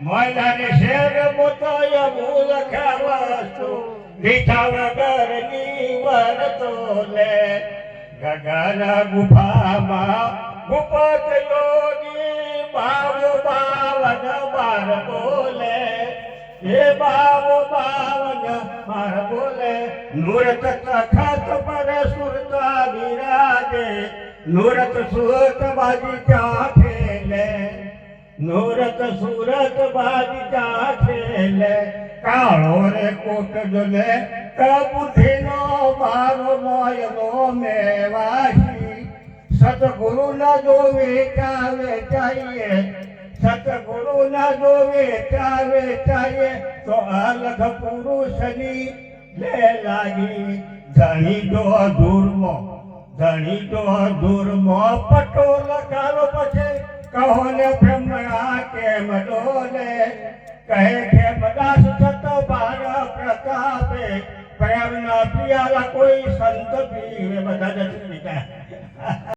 મોયલાને share મોતોય મૂળ વસ્તુ દીઠા વગરની વરતો લે ગગન ગુફામાં ગુપત યોગી ભાવ બાવન માર બોલે હે ભાવ બાવન માર બોલે, નૂરત તખત પર સુરતા વિરાજે, નૂરત સુરત બાજી ચા ખેલે નૂરત સુરત બાજી ખેલે કાળો રે કોટ જને કબુથીનો મારો મોયલો મેવાસી સતગુરુ ના જોવે કાવે ચાહીએ સતગુરુ ના જોવે ચાવે ચાહીએ તો અલગ પુરુષની લે લાગી. ધણી તો ધૂર્મો ધણી તો ધૂર્મો પટો કરો कहोन ब्रह्मणा के मडोले? कहे खेम दास सत बार प्रतापे। प्रेम न पियाला कोई संत पीवे बदा जन निका